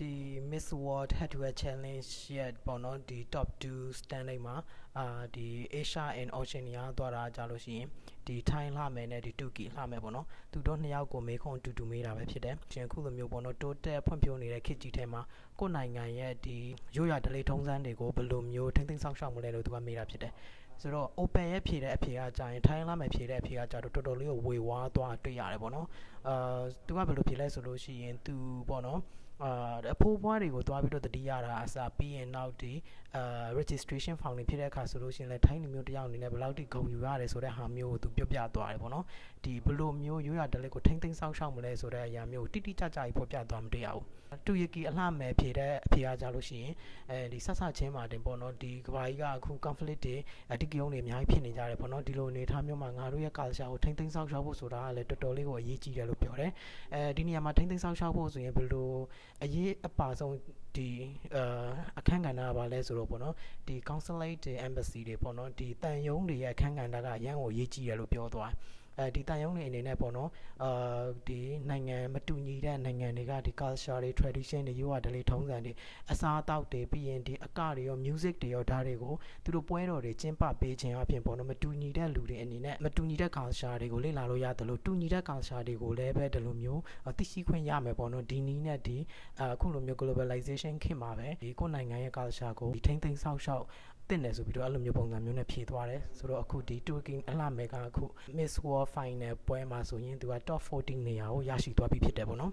ဒီ Miss World Head to Head Challenge ရဲ့ပေါ့နော်ဒီ top 2 standing မှာအာဒီ Asia and Oceania သွားတာကြလို့ရှိရင်ဒီထိုင်းလှမယ်နဲ့ဒီတူကီလှမယ်ပေါ့နော်သူတို့နှစ်ယောက်ကိုမေးခွန်းအတူတူမေးတာပဲဖြစ်တယ်ရှင်ခုလိုမျိုးပေါ့နော်တိုးတက်ဖွံ့ဖြိုးနေတဲ့ခေတ်ကြီးထဲမှာကိုယ့်နိုင်ငံရဲ့ဒီရိုးရာဓလေ့ထုံးစံတွေကိုဘယ်လိုမျိုးထိမ့်သိမ်းဆောင်ရှောက်မလဲလို့သူကမေးတာဖြစ်တယ်ဆိုတော့ open ရဲ့ဖြေတဲ့အဖြေကကြာရင်ထိုင်းလာမယ်ဖြေတဲ့အဖြေကကြာတော့တော်တော်လေးကိုဝေဝါးသွားတွေ့ရတယ်ပေါ့နော်အာသူကဘယ်လိုဖြေလဲဆိုလို့ရှိရင်သူပေါ့နော် အာအဖိုးဘွားတွေကိုတွားပြီးတော့တတိယတာအစားပြီးရင်နောက်ဒီအာ registration form တွေဖြစ်တဲ့အခါဆိုလို့ရှိရင်လည်းထိုင်းလူမျိုးတစ်ယောက်အနေနဲ့ဘယ်လောက်ထိဂုဏ်ယူရတယ်ဆိုတဲ့ဟာမျိုးကိုသူပြောပြသွားတယ်ပေါ့နော်ဒီဘယ်လိုမျိုးရိုးရာဓလေ့ကိုထိမ့်သိမ်းဆောင်ရှောက်မလဲဆိုတဲ့အရာမျိုးကိုတိတိကျကျကြီးဖော်ပြသွားမတွေ့ရဘူးတူရကီအလှမယ်ဖြေတဲ့အဖြေအားကြလို့ရှိရင်အဲဒီဆက်ဆချင်းမှာတင်ပေါ့နော်ဒီကဘာကြီးကအခု conflict တွေအတိကယုံတွေအများကြီးဖြစ်နေကြတယ်ပေါ့နော်ဒီလိုအနေထားမျိုးမှာငါတို့ရဲ့ culture ကိုထိမ့်သိမ်းဆောင်ရှောက်ဖို့ဆိုတာကလည်းတော်တော်လေးကိုအရေးကြီးတယ်လို့ပြောတယ်အဲဒီနေရာမှာထိမ့်သိမ်းဆောင်ရှောက်ဖို့ဆိုရင်ဘယ်လိုအရေးအပါဆုံးဒီအာအခန်းကဏ္ဍကဘာလဲဆိုတော့ပေါ့နော်ဒီ consulate တွေ embassy တွေပေါ့နော်ဒီတန်ယုံတွေရဲ့အခန်းကဏ္ဍကအရန်ကိုအရေးကြီးတယ်လို့ပြောသွားတယ် အဲဒီတန်ယုံတွေအနေနဲ့ပေါ့နော်အာဒီနိုင်ငံမတူညီတဲ့နိုင်ငံတွေကဒီ culture တွေ tradition တွေရိုးရာဓလေ့ထုံးစံတွေအစားအသောက်တွေပြီးရင်ဒီအကတွေရော music တွေရောဒါတွေကိုသူတို့ပွဲတော်တွေကျင်းပပေးခြင်းအပြင်ပေါ့နော်မတူညီတဲ့လူတွေအနေနဲ့မတူညီတဲ့ culture တွေကိုလေ့လာလို့ရတယ်လို့တူညီတဲ့ culture တွေကိုလည်းပဲဒီလိုမျိုးအာသိရှိခွင့်ရမယ်ပေါ့နော်ဒီနည်းနဲ့ဒီအခုလိုမျိုး globalization ခေတ်မှာပဲဒီကိုယ့်နိုင်ငံရဲ့ culture ကိုဒီထိမ့်သိမ်းဆောက်ရှောက် တင်တယ်ဆိုပြီးတော့အဲ့လိုမျိုးပုံစံမျိုးနဲ့ဖြေသွားတယ်ဆိုတော့အခုဒီ Turkey အလှမယ်ကအခု Miss World Final ပွဲမှာဆိုရင်သူက top 14နေရာကိုရရှိသွားပြီဖြစ်တယ်ပေါ့နော်